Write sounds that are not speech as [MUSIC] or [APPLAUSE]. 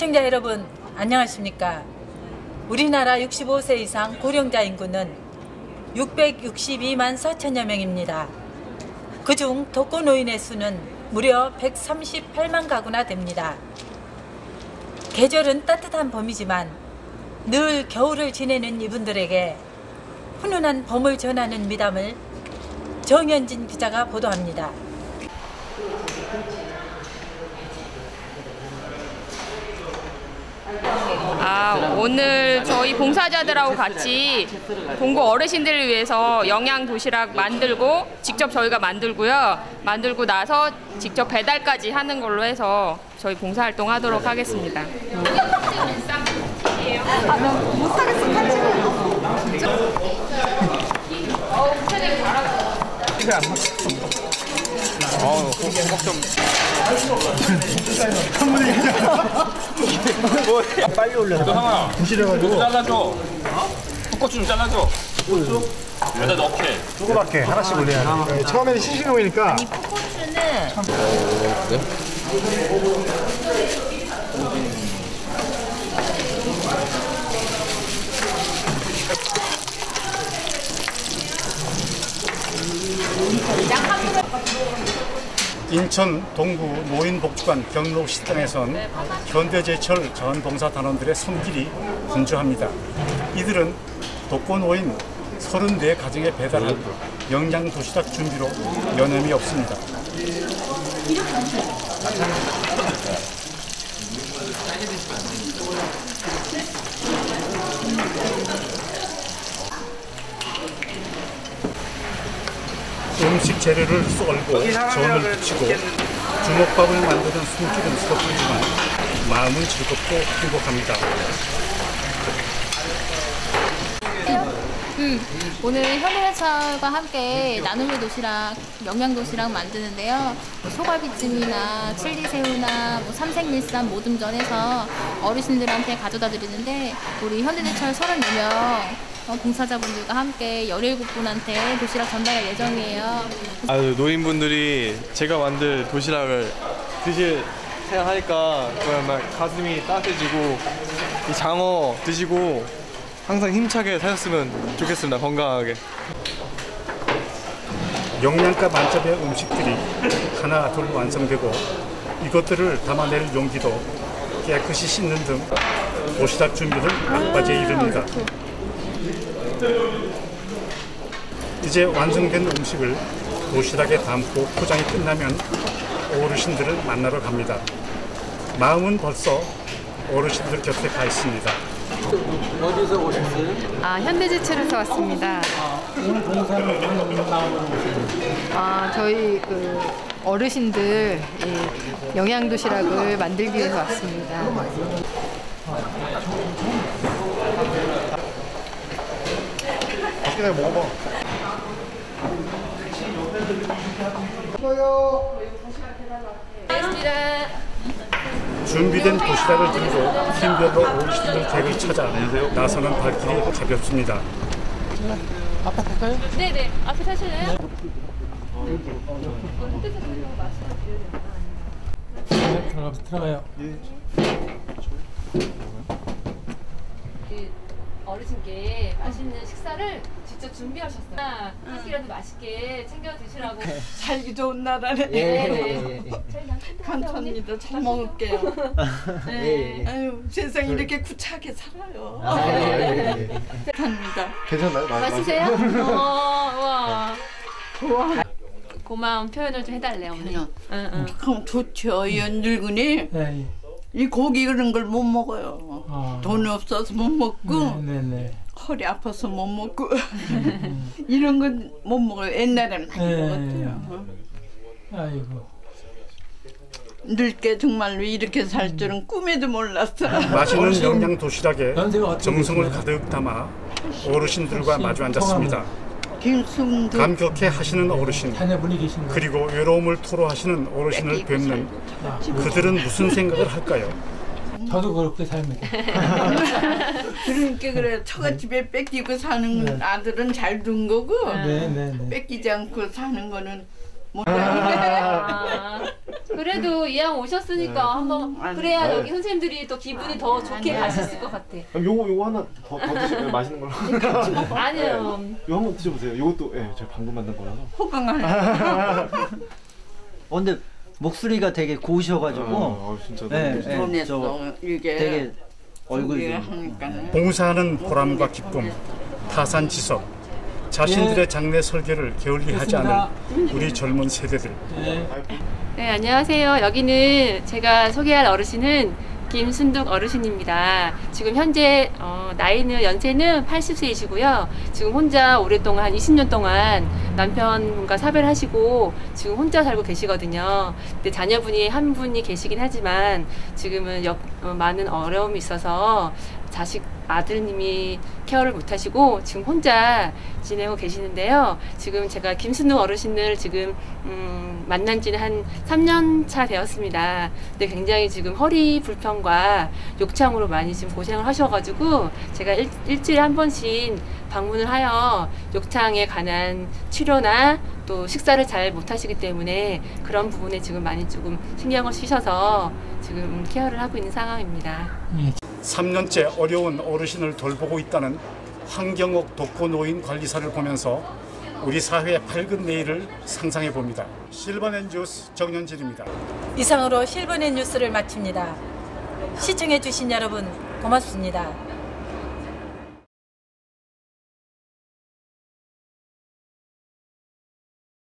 시청자 여러분 안녕하십니까? 우리나라 65세 이상 고령자 인구는 662만 4천여 명입니다. 그중 독거노인의 수는 무려 138만 가구나 됩니다. 계절은 따뜻한 봄이지만 늘 겨울을 지내는 이분들에게 훈훈한 봄을 전하는 미담을 정현진 기자가 보도합니다. 아, 오늘 저희 봉사자들하고 같이 동구 어르신들을 위해서 영양 도시락 만들고 직접 저희가 만들고요. 만들고 나서 직접 배달까지 하는 걸로 해서 저희 봉사 활동 하도록 하겠습니다. 어, 호박 좀. 빨리 올려. 너 하나. 부실해가지고 잘라줘. 헛고추 좀 잘라줘. 여기다 넣게. 조그맣게 하나씩 올려야 돼. 네, 처음에는 신신용이니까 인천 동구 노인복지관 경로 식당에선 현대제철 자원봉사단원들의 손길이 분주합니다. 이들은 독거노인 34가정에 배달할 영양도시락 준비로 여념이 없습니다. 음식 재료를 썰고 전을 붙이고 주먹밥을 만드는 손길은 서툴지만 마음은 즐겁고 행복합니다. 오늘 현대차과 함께 나눔의 도시락, 영양 도시락 만드는데요. 뭐 소갈비찜이나 칠리새우나 뭐 삼색밀쌈 모듬전해서 어르신들한테 가져다 드리는데 우리 현대제철 34명 어, 봉사자분들과 함께 17분한테 도시락 전달할 예정이에요. 아유 노인분들이 제가 만들 도시락을 드실 생각하니까 정말 가슴이 따뜻해지고 이 장어 드시고 항상 힘차게 사셨으면 좋겠습니다 건강하게 영양가 만점의 음식들이 하나 둘 완성되고 이것들을 담아낼 용기도 깨끗이 씻는 등 도시락 준비는 막바지에 이릅니다. 이제 완성된 음식을 도시락에 담고 포장이 끝나면 어르신들을 만나러 갑니다. 마음은 벌써 어르신들 곁에 가 있습니다. 아, 현대제철에서 왔습니다. 아, 저희 그 어르신들 이 영양 도시락을 만들기 위해서 왔습니다. 맛있게 먹어봐. 준비된 도시락을 들고 팀별로 어르신들 댁을 찾아 나서는 발길이 가볍습니다. 네네, 앞에 타실래요? 어 르신께 맛있는 식사를 직접 준비하셨어요. 한 끼라도 맛있게 챙겨 드시라고. 살기 좋은 나라네. 네. 감사합니다. 잘 먹을게요. 네. [LAUGHS] 아유 세상 이렇게 구차하게 살아요. 감사합니다. 괜찮나요? 마- 맛있으세요? 어, 와. 좋아. 고마운 표현을 좀 해달래요, 어머니. 응, 응. 그럼 좋죠. 이 늙은이 이 고기 그런 걸 못 먹어요. 돈이 없어서 못 먹고 허리 아파서 못 먹고 [LAUGHS] 이런 건 못 먹어요. 옛날에는 많이 먹었대요. 아이고. 늙게 정말로 이렇게 살 줄은 꿈에도 몰랐어. 맛있는 [LAUGHS] 영양 도시락에 정성을? 가득 담아 어르신들과 마주 앉았습니다. 감격해 하시는 어르신? 그리고 외로움을 토로하시는 어르신을 뵙는 그들은 무슨 생각을 할까요? 저도 그렇게 삽니다. [LAUGHS] 그러니까 그래 처갓집에 뺏기고 사는 네. 아들은 잘 둔 거고 네, 네, 네. 뺏기지 않고 사는 거는 못 아, [LAUGHS] 그래도 이왕 오셨으니까 한번 그래야 네. 여기 선생님들이 또 기분이 더 좋게 가셨을 것 같아. 그럼 요거 요거 하나 더, 더 드시면 맛있는 걸로. 아니요. 이거 한번 드셔보세요. 요것도 예, 제가 방금 만든 거라서. 어, [LAUGHS] 근데 목소리가 되게 고우셔가지고 어, 진짜 너무 네, 멋있어요. 네, 저 이게 되게 얼굴이 하니까는 봉사하는 보람과 기쁨, 타산 지석, 자신들의 장례 설계를 게을리하지 않은 우리 젊은 세대들. 네, 안녕하세요. 여기는 제가 소개할 어르신은 김순득 어르신입니다. 지금 현재 어, 나이는 연세는 80세이시고요. 지금 혼자 오랫동안 한 20년 동안 남편분과 사별을 하시고 지금 혼자 살고 계시거든요. 근데 자녀분이 한 분이 계시긴 하지만 지금은 역- 어, 많은 어려움이 있어서 자식 아들님이 케어를 못 하시고 지금 혼자 지내고 계시는데요. 지금 제가 김순우 어르신을 지금 음, 만난 지는 한 3년 차 되었습니다. 근데 굉장히 지금 허리 불편과 욕창으로 많이 지금 고생을 하셔가지고 제가 일, 일주일에 한 번씩 방문을 하여 욕창에 관한 치료나 또 식사를 잘 못하시기 때문에 그런 부분에 지금 많이 조금 신경을 쓰셔서 지금 케어를 하고 있는 상황입니다. 3년째 어려운 어르신을 돌보고 있다는 황경옥 독거노인 관리사를 보면서 우리 사회의 밝은 내일을 상상해 봅니다. 실버넷 뉴스 정현진입니다. 이상으로 실버넷 뉴스를 마칩니다. 시청해 주신 여러분 고맙습니다.